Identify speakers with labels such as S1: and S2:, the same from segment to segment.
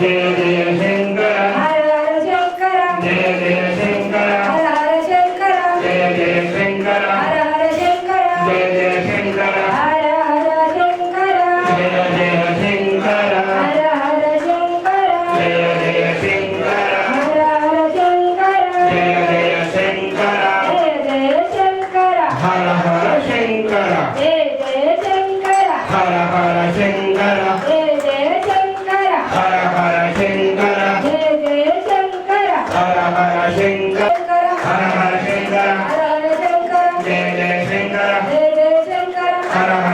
S1: Yeah, yeah, yeah. তারা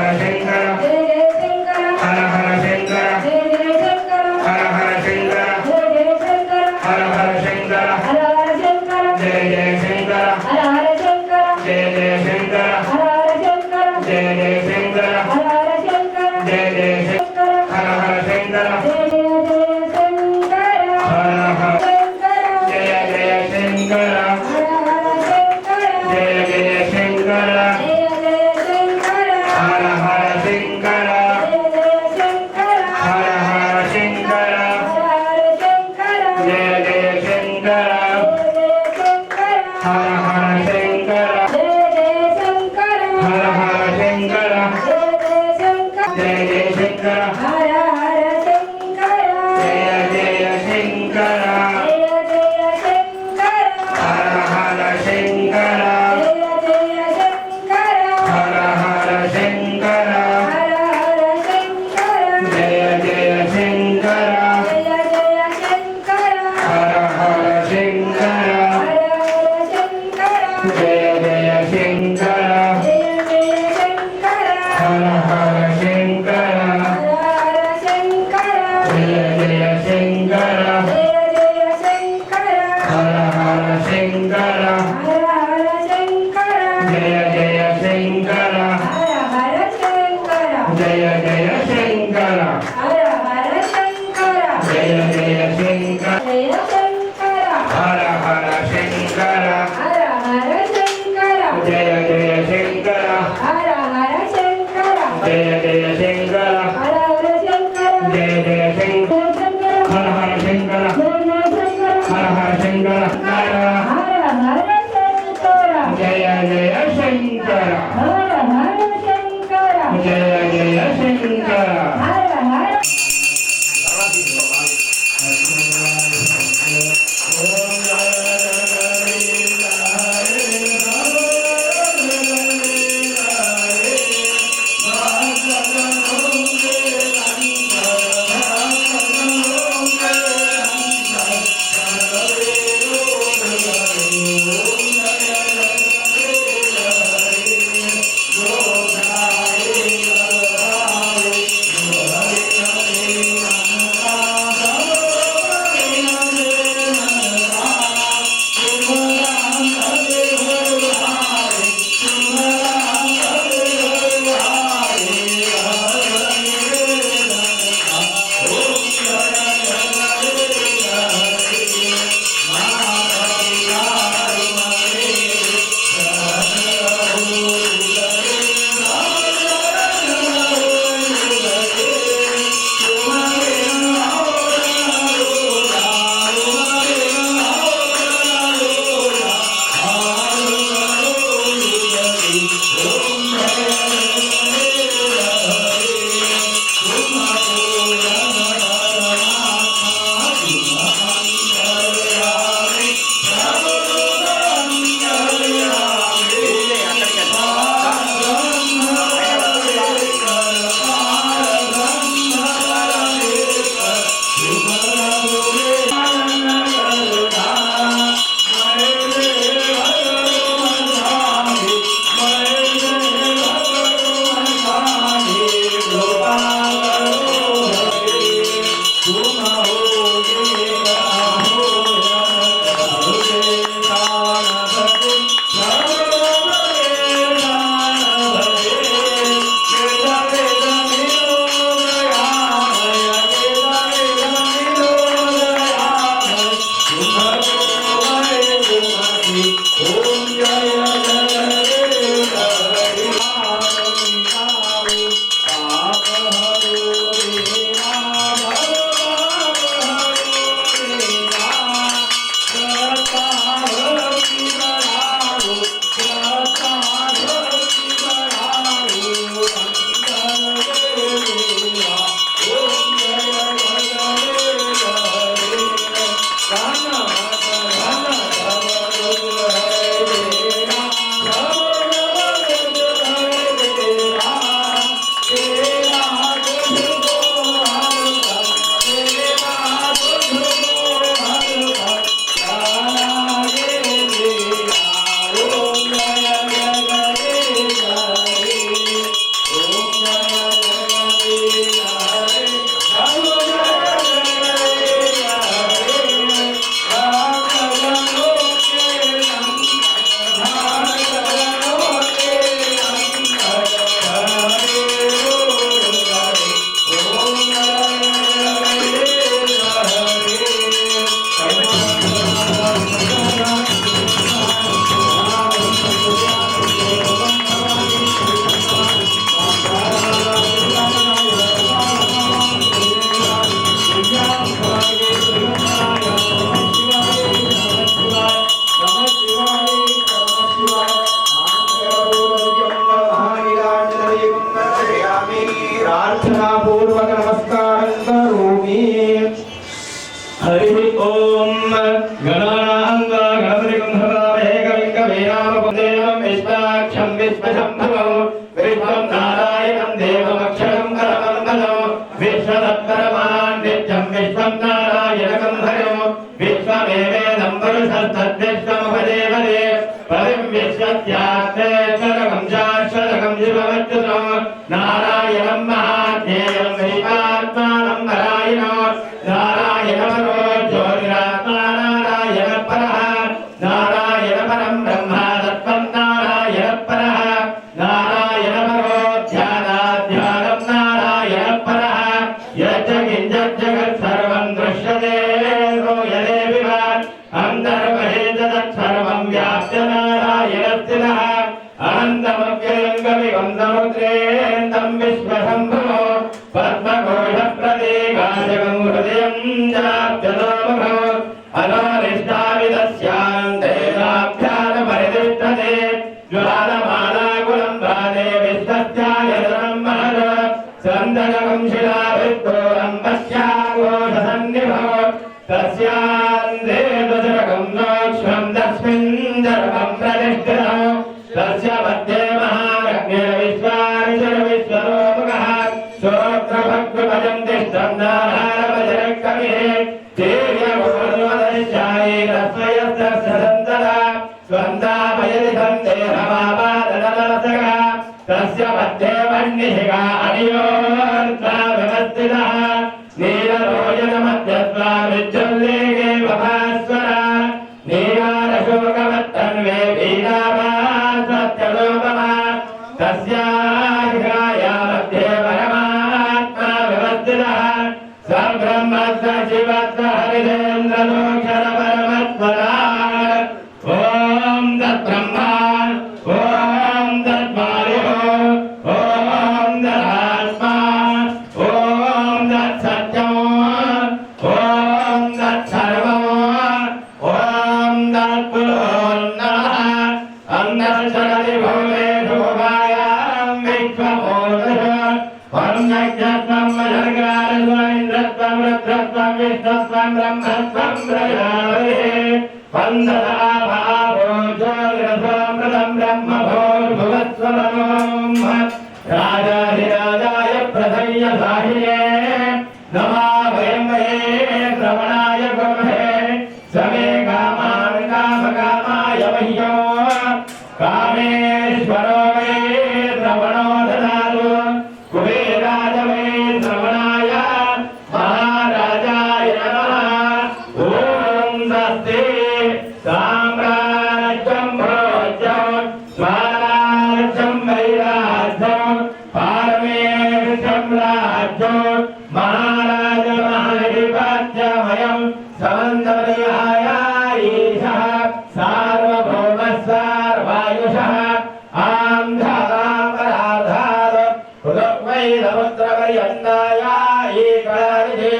S1: ಗಣ नीलाब्जनामः अग्निहिगा अनियोर्त्वा व्यवस्थितः नीलरोजनमध्यत्वा विद्युल्लेखे वभास्वर नीलारशोकमत्तन्वे पीडावासत्यलोपम तस्याहिराया मध्ये परमात्मा व्यवस्थितः सब्रह्म स शिवः स हरिदेन्द्रनो রাজ సార్వభౌమ సార్వాయుష ఆంధారాంగరాధార హృదవై నవద్రవర్యందాయ ఏకరానిధే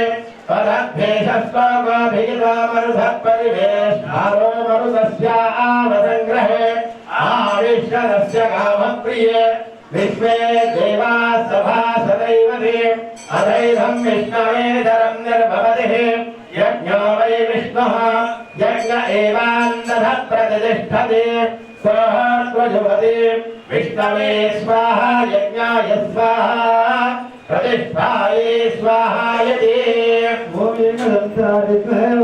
S1: పదభ్యేష స్వగోభిరామరుధ పరివేష్ तिष्ठते स्वाहा प्रजुपते विष्णवे स्वाहा यज्ञाय स्वाहा प्रतिष्ठाये स्वाहा यते भूमिर्नन्तारिभ्यो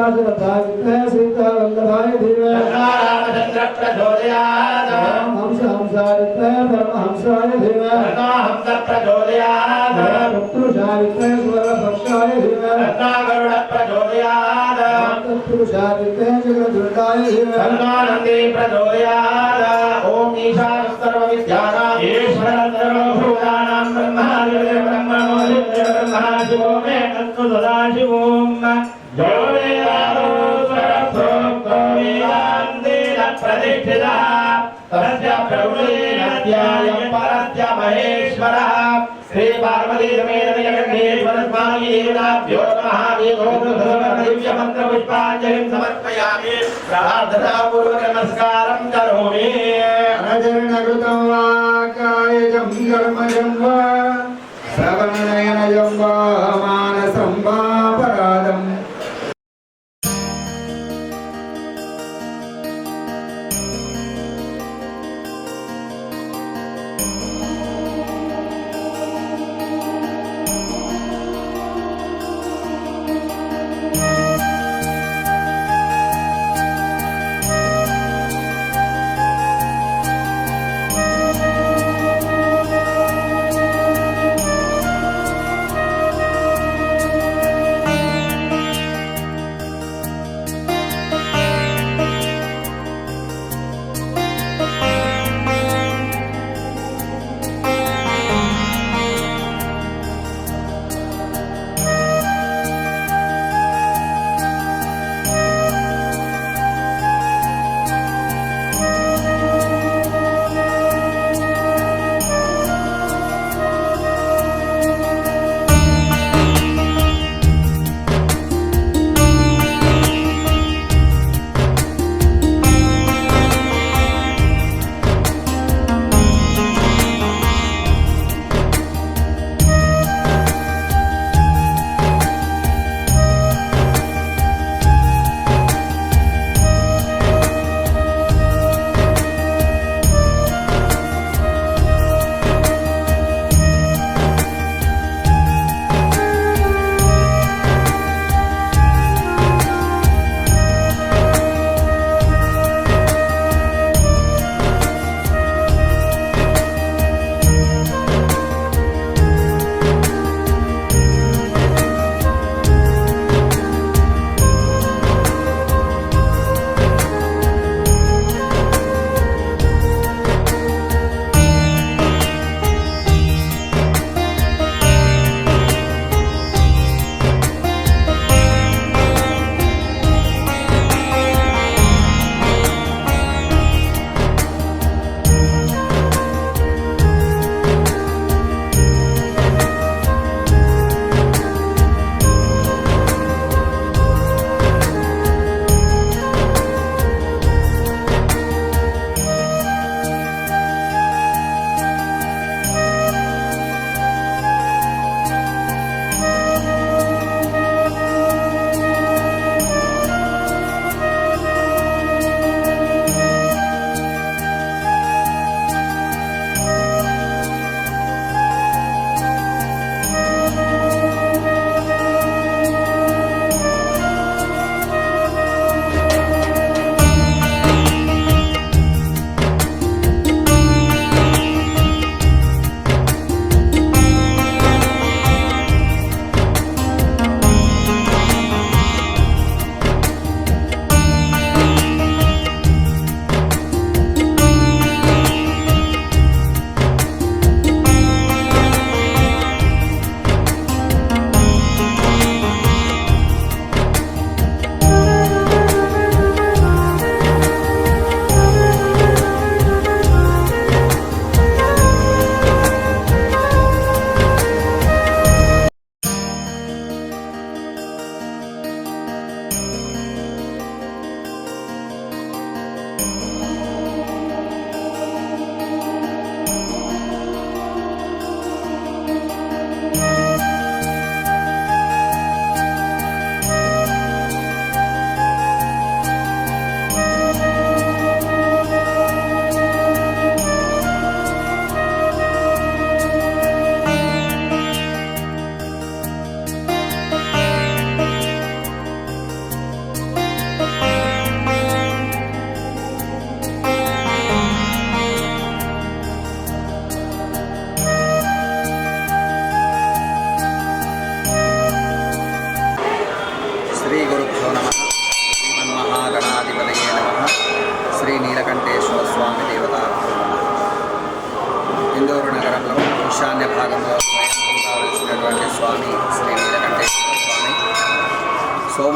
S2: राजरथाय सीतावल्लभाय धीमहि
S1: रामचंद्र प्रचोदयात्
S2: हंस हंसारितय परमहंसाय धीमहि
S1: हंस प्रचोदयात्
S2: पुरुषारितय स्वरभक्षाय धीमहि
S1: गरुड प्रचोदयात्
S2: पुरुषारितय जगदुर्गाय धीमहि
S1: प्रचोदयात्। नमः वेदोक्तधर्म दिव्य मंत्र पुष्पांजलिं समर्पयामि प्रार्थना पूर्वक नमस्कारं करोमि
S2: अनजरणकृतं वा कायजं कर्मजं वा श्रवणनयनजं वा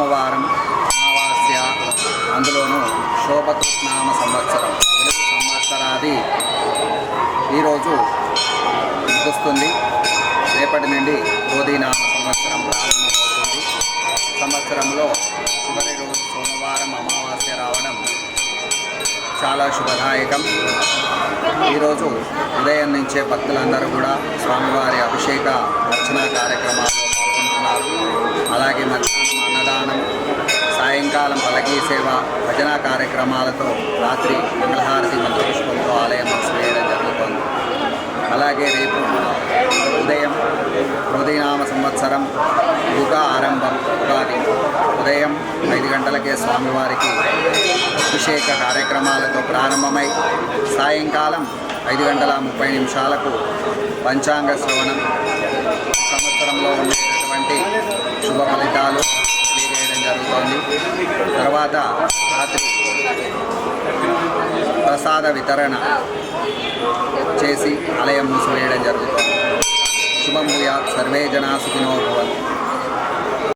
S3: సోమవారం అమావాస్య అందులోనూ శోభకృష్ణామ సంవత్సరం. తెలుగు సంవత్సరాది ఈరోజు వస్తుంది రేపటి నుండి క్రోధీనామ సంవత్సరం ప్రారంభమవుతుంది. సంవత్సరంలో చివరి రోజు సోమవారం అమావాస్య రావడం చాలా శుభదాయకం. ఈరోజు ఉదయం నుంచే భక్తులందరూ కూడా స్వామివారి అభిషేక అర్చన కార్యక్రమాల్లో పాల్గొంటున్నారు. అలాగే మధ్యాహ్నం అన్నదానం సాయంకాలం పలకీ సేవ భజన కార్యక్రమాలతో రాత్రి మంగళహారతి మంత్రపుష్పంతో ఆలయం వేయడం జరుగుతుంది. అలాగే రేపు ఉదయం హృదయనామ సంవత్సరం యుగ ఆరంభం ఉగాది. ఉదయం ఐదు గంటలకే స్వామివారికి అభిషేక కార్యక్రమాలతో ప్రారంభమై సాయంకాలం ఐదు గంటల ముప్పై నిమిషాలకు పంచాంగ శ్రవణం. సంవత్సరంలో ఉండే ఫలితాలు తెలియజేయడం జరుగుతుంది. తర్వాత రాత్రి ప్రసాద వితరణ చేసి ఆలయం మూసివేయడం జరుగుతుంది. శుభం భూయాత్ సర్వే జనా సుఖినో భవంతు.